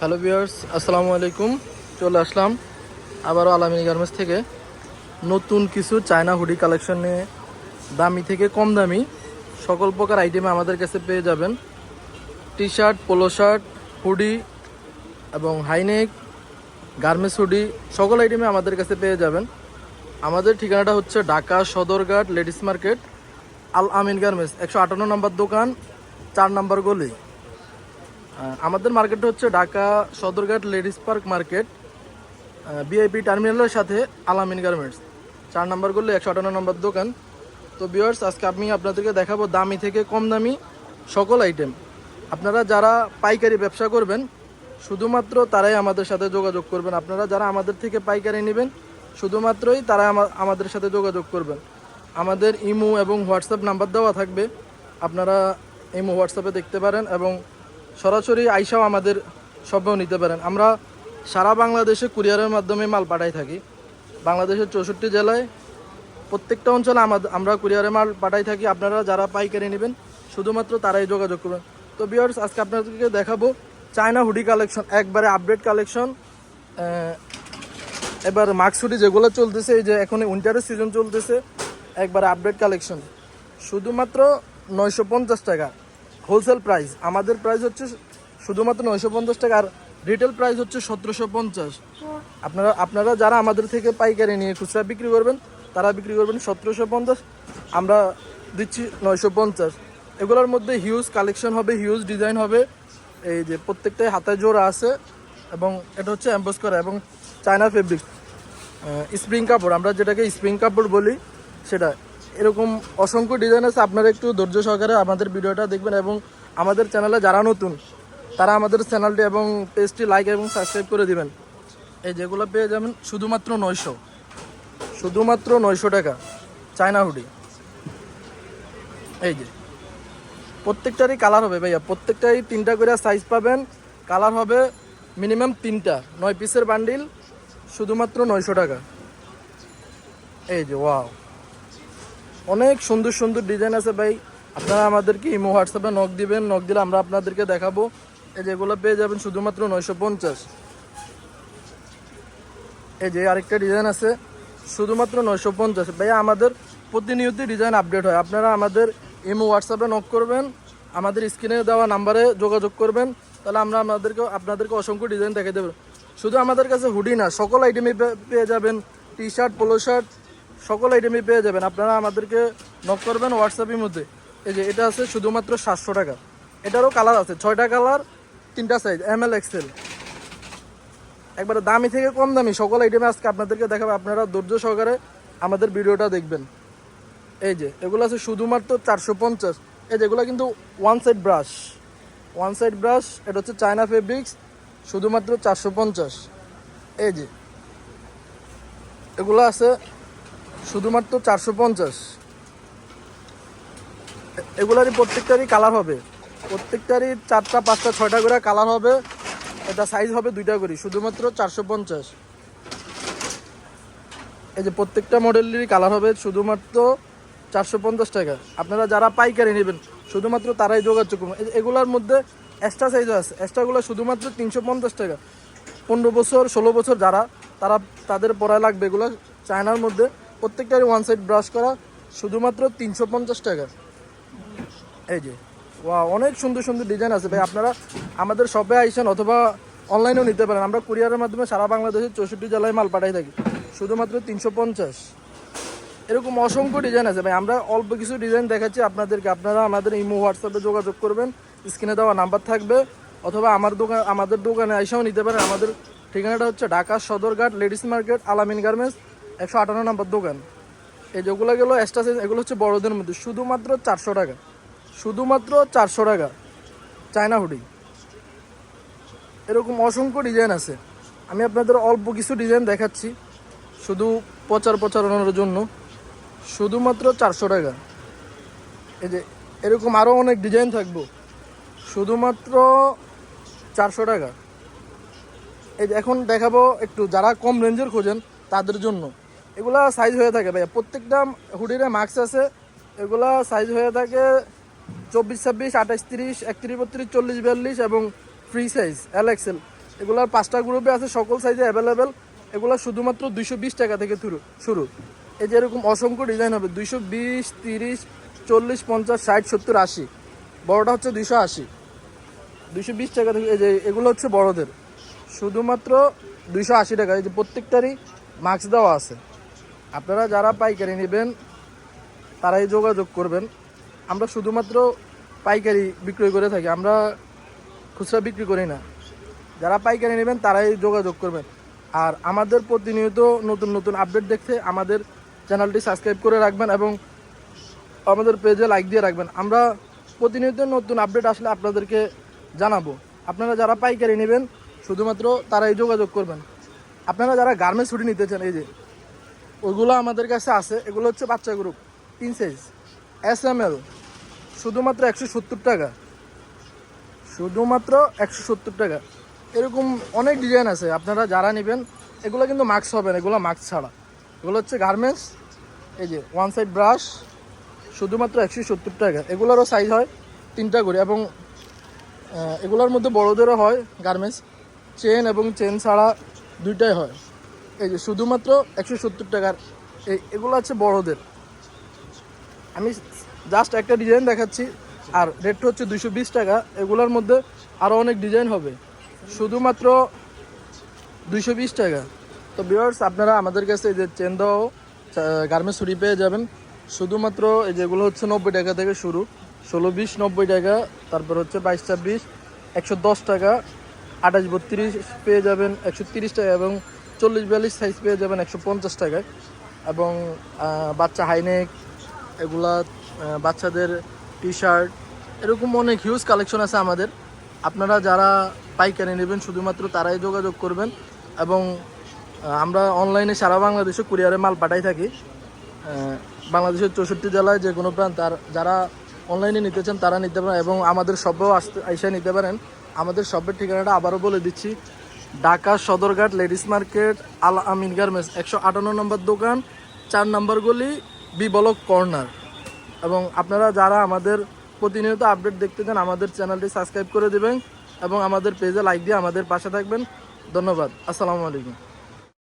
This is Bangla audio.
হ্যালো ভিউয়ার্স আসসালামু আলাইকুম চলে আসলাম আবারও আলামিনী গার্মেন্টস থেকে। নতুন কিছু চায়না হুডি কালেকশনে দামি থেকে কম দামি। সকল প্রকার আইটেমে আমাদের কাছে পেয়ে যাবেন। T shirt polo shirt hoodie এবং হাইনেক গার্মেন্টস হুডি সকল আইটেমে আমাদের কাছে পেয়ে যাবেন। আমাদের ঠিকানাটা হচ্ছে Dhaka Sadarghat, ladies market, Al Amin garments, একশো আটান্ন নম্বর দোকান, চার নম্বর গলি। আমাদের মার্কেট হচ্ছে Dhaka Sadarghat ladies park market BIP টার্মিনালের সাথে আলামিন গার্মেন্টস। চার নম্বর করলে একশো আটান্ন নম্বর দোকান। তো বিয়ার্স আজকে আমি আপনাদেরকে দেখাবো দামি থেকে কম দামি সকল আইটেম আপনারা যারা পাইকারি ব্যবসা করবেন, শুধুমাত্র তারাই আমাদের সাথে যোগাযোগ করবেন। আপনারা যারা আমাদের থেকে পাইকারি নেবেন, শুধুমাত্রই তারা আমাদের সাথে যোগাযোগ করবেন। আমাদের ইমো এবং হোয়াটসঅ্যাপ নাম্বার দেওয়া থাকবে। আপনারা ইমো, হোয়াটসঅ্যাপে দেখতে পারেন এবং সরাসরি আইসাও আমাদের সবেও নিতে পারেন। আমরা সারা বাংলাদেশে কুরিয়ারের মাধ্যমে মাল পাঠাই থাকি। বাংলাদেশের চৌষট্টি জেলায় প্রত্যেকটা অঞ্চলে আমরা কুরিয়ারে মাল পাঠাই থাকি। আপনারা যারা পাইকারি নেবেন, শুধুমাত্র তারাই যোগাযোগ করবেন। তো বিয়ার্স আজকে আপনাদেরকে দেখাবো চায়না হুডি কালেকশন, একবারে আপডেট কালেকশন। এবার মাক্স হুডি যেগুলো চলতেছে, এই যে এখন উইন্টারের সিজন চলতেছে, একবারে আপডেট কালেকশন। শুধুমাত্র নয়শো পঞ্চাশ টাকা। Wholesale price. আমাদের প্রাইস হচ্ছে শুধুমাত্র নয়শো পঞ্চাশ টাকা আর রিটেল প্রাইস হচ্ছে সতেরোশো পঞ্চাশ। আপনারা আপনারা যারা আমাদের থেকে পাইকারি নিয়ে খুচরা বিক্রি করবেন, তারা বিক্রি করবেন সতেরোশো পঞ্চাশ। আমরা দিচ্ছি নয়শো পঞ্চাশ। এগুলোর মধ্যে হিউজ কালেকশন হবে হিউজ ডিজাইন হবে। এই যে প্রত্যেকটাই হাতে জোড়া আছে এবং এটা হচ্ছে অ্যাম্বোস করা এবং চায়না ফেব্রিক স্প্রিং কাপড়। আমরা যেটাকে স্প্রিং কাপড় বলি, সেটা এরকম অসংখ্য ডিজাইন আছে, আপনারা একটু ধৈর্য সহকারে আমাদের ভিডিওটা দেখবেন এবং আমাদের চ্যানেলে যারা নতুন, তারা আমাদের চ্যানেলটি এবং পেজটি লাইক এবং সাবস্ক্রাইব করে দিবেন। এই যেগুলো পেয়ে যাবেন শুধুমাত্র নয়শো। শুধুমাত্র নয়শো টাকা, চায়না হুডি এই যে, প্রত্যেকটারই কালার হবে ভাইয়া, প্রত্যেকটাই তিনটা করে সাইজ পাবেন কালার হবে মিনিমাম তিনটা, নয় পিসের বান্ডিল শুধুমাত্র নয়শো টাকা। এই যে ওয়াও অনেক সুন্দর সুন্দর ডিজাইন আছে ভাই। আপনারা আমাদেরকে ইমো হোয়াটসঅ্যাপে নক দিবেন নক দিলে আমরা আপনাদেরকে দেখাবো। এই যেগুলো পেয়ে যাবেন শুধুমাত্র নয়শো পঞ্চাশ। এই যে আরেকটা ডিজাইন আছে, শুধুমাত্র নয়শো পঞ্চাশ। ভাইয়া, আমাদের প্রতিনিয়তই ডিজাইন আপডেট হয়। আপনারা আমাদের ইমো হোয়াটসঅ্যাপে নক করবেন, আমাদের স্ক্রিনে দেওয়া নাম্বারে যোগাযোগ করবেন, তাহলে আমরা আপনাদেরকে আপনাদেরকে অসংখ্য ডিজাইন দেখে দেবো শুধু আমাদের কাছে হুডি না, সকল আইটেমই পেয়ে যাবেন টি শার্ট পোলো শার্ট সকল আইটেমই পেয়ে যাবেন। আপনারা আমাদেরকে নক করবেন হোয়াটসঅ্যাপের মধ্যে। এই যে, এটা আছে শুধুমাত্র সাতশো টাকা। এটারও কালার আছে। ছয়টা কালার তিনটা সাইজ এম এল এক্সেল একবারে দামি থেকে কম দামি সকল আইটেমে আজকে আপনাদেরকে দেখাবো। আপনারা ধৈর্য সহকারে আমাদের ভিডিওটা দেখবেন। এই যে, এগুলো আছে শুধুমাত্র চারশো পঞ্চাশ। এই যে, এগুলো কিন্তু one side brush one side brush এটা হচ্ছে চায়না ফেব্রিক্স শুধুমাত্র চারশো পঞ্চাশ। এই যে, এগুলো আছে শুধুমাত্র চারশো পঞ্চাশ। এগুলারই প্রত্যেকটারই কালার হবে। প্রত্যেকটারই চারটা, পাঁচটা, ছয়টা করে কালার হবে। এটা সাইজ হবে দুইটা করে, শুধুমাত্র চারশো পঞ্চাশ। এই যে প্রত্যেকটা মডেলেরই কালার হবে শুধুমাত্র চারশো পঞ্চাশ টাকা। আপনারা যারা পাইকারি নেবেন, শুধুমাত্র তারাই যোগাযোগ করুন। এগুলোর মধ্যে এক্সট্রা সাইজও আছে। এক্সট্রাগুলো শুধুমাত্র তিনশো পঞ্চাশ টাকা। পনেরো বছর, ষোলো বছর যারা, তারা তাদের পড়ায় লাগবে এগুলো। চায়নার মধ্যে প্রত্যেকটারই ওয়ান সাইড ব্রাশ করা, শুধুমাত্র তিনশো পঞ্চাশ টাকা। এই যে ওয়া অনেক সুন্দর সুন্দর ডিজাইন আছে। ভাই, আপনারা আমাদের শপে আইসেন অথবা অনলাইনেও নিতে পারেন। আমরা কুরিয়ারের মাধ্যমে সারা বাংলাদেশের চৌষট্টি জেলায় মাল পাঠাই থাকি। শুধুমাত্র তিনশো পঞ্চাশ। এরকম অসংখ্য ডিজাইন আছে। ভাই, আমরা অল্প কিছু ডিজাইন দেখাচ্ছি আপনাদেরকে। আপনারা আমাদের ইমো হোয়াটসঅ্যাপে যোগাযোগ করবেন। স্ক্রিনে দেওয়া নাম্বার থাকবে। অথবা আমার দোকান, আমাদের দোকানে আইসাও নিতে পারেন। আমাদের ঠিকানাটা হচ্ছে Dhaka Sadarghat ladies market, Alamin garments. একশো আটান্ন নম্বর দোকান। এই যেগুলো গেলো এক্সট্রা সাইজ এগুলো হচ্ছে বড়দের মধ্যে। শুধুমাত্র চারশো টাকা। শুধুমাত্র চারশো টাকা। China hoodie. এরকম অসংখ্য ডিজাইন আছে। আমি আপনাদের অল্প কিছু ডিজাইন দেখাচ্ছি। শুধু প্রচার প্রচারণার জন্য। শুধুমাত্র চারশো টাকা। এই যে এরকম আরও অনেক ডিজাইন থাকব। শুধুমাত্র চারশো টাকা। এই যে এখন দেখাবো একটু যারা কম রেঞ্জের খোঁজেন, তাদের জন্য। এগুলা সাইজ হয়ে থাকে ভাইয়া। প্রত্যেকটা হুডিরে মাস্ক আছে। এগুলা সাইজ হয়ে থাকে চব্বিশ, ছাব্বিশ, আঠাশ, তিরিশ, একত্রিশ, বত্রিশ, চল্লিশ, বিয়াল্লিশ এবং ফ্রি সাইজ এল এক্সেল এগুলার পাঁচটা গ্রুপে আছে, সকল সাইজে অ্যাভেলেবেল এগুলো শুধুমাত্র দুইশো বিশ টাকা থেকে শুরু শুরু। এই যে এরকম অসংখ্য ডিজাইন হবে, দুইশো বিশ, তিরিশ, চল্লিশ, পঞ্চাশ, ষাট, সত্তর, আশি। বড়টা হচ্ছে দুইশো আশি। দুইশো বিশ টাকা থেকে, এই যে এগুলো হচ্ছে বড়দের। শুধুমাত্র দুইশো আশি টাকা, এই যে প্রত্যেকটারই মাস্ক দেওয়া আছে। আপনারা যারা পাইকারি নেবেন, তারাই যোগাযোগ করবেন। আমরা শুধুমাত্র পাইকারি বিক্রয় করে থাকি, আমরা খুচরা বিক্রি করি না। যারা পাইকারি নেবেন, তারাই যোগাযোগ করবেন। আর আমাদের প্রতিনিয়ত নতুন নতুন আপডেট দেখতে আমাদের চ্যানেলটি সাবস্ক্রাইব করে রাখবেন এবং আমাদের পেজে লাইক দিয়ে রাখবেন। আমরা প্রতিনিয়ত নতুন আপডেট আসলে আপনাদেরকে জানাব। আপনারা যারা পাইকারি নেবেন, শুধুমাত্র তারাই যোগাযোগ করবেন। আপনারা যারা গার্মেন্টস ছুটি নিতে চান, এই যে ওইগুলো আমাদের কাছে আছে। এগুলো হচ্ছে বাচ্চা গ্রুপ তিন সাইজ এস এম এল শুধুমাত্র একশো সত্তর টাকা। শুধুমাত্র একশো সত্তর টাকা। এরকম অনেক ডিজাইন আছে, আপনারা যারা নেবেন, এগুলো কিন্তু মাস্ক হবে না, এগুলো মাস্ক ছাড়া। এগুলো হচ্ছে গার্মেন্টস এই যে ওয়ান সাইড ব্রাশ শুধুমাত্র একশো সত্তর টাকা। এগুলোরও সাইজ হয় তিনটা করে এবং এগুলোর মধ্যে বড়োদেরও হয় গার্মেন্টস চেন এবং চেন ছাড়া দুইটাই হয়। এই যে শুধুমাত্র একশো সত্তর টাকার এই, এগুলো আছে বড়দের। আমি জাস্ট একটা ডিজাইন দেখাচ্ছি, আর রেটটা হচ্ছে দুশো বিশ টাকা। এগুলোর মধ্যে আরও অনেক ডিজাইন হবে। শুধুমাত্র দুশো বিশ টাকা। তো বিয়ার্স আপনারা আমাদের কাছে এই যে চেন দাও গার্মেন্টস ছুরি পেয়ে যাবেন। শুধুমাত্র এই যেগুলো হচ্ছে নব্বই টাকা থেকে শুরু। ষোলো বিশ, নব্বই টাকা, তারপর হচ্ছে বাইশ, ছাব্বিশ, একশো দশ টাকা, আঠাশ, বত্রিশ পেয়ে যাবেন, একশো তিরিশ টাকা এবং চল্লিশ বিয়াল্লিশ সাইজ পেয়ে যাবেন একশো পঞ্চাশ টাকায়। এবং বাচ্চা হাইনেক এগুলা বাচ্চাদের টি শার্ট এরকম অনেক হিউজ কালেকশন আছে আমাদের। আপনারা যারা পাইকারি নেবেন, শুধুমাত্র তারাই যোগাযোগ করবেন। এবং আমরা অনলাইনে সারা বাংলাদেশে কুরিয়ারে মাল পাঠাই থাকি। বাংলাদেশের চৌষট্টি জেলায় যে কোনো প্রান্ত, আর যারা অনলাইনে নিতে চান, তারা নিতে পারেন। এবং আমাদের শপেও আসতে এসে নিতে পারেন। আমাদের শপের ঠিকানাটা আবারও বলে দিচ্ছি। Dhaka Sadarghat ladies market, Al Amin garments, একশো আটান্ন নম্বর দোকান, চার নম্বর গলি, বি ব্লক কর্নার। এবং আপনারা যারা আমাদের প্রতিনিয়ত আপডেট দেখতে চান, আমাদের চ্যানেলটি সাবস্ক্রাইব করে দেবেন এবং আমাদের পেজে লাইক দিয়ে আমাদের পাশে থাকবেন। ধন্যবাদ। আসসালামু আলাইকুম।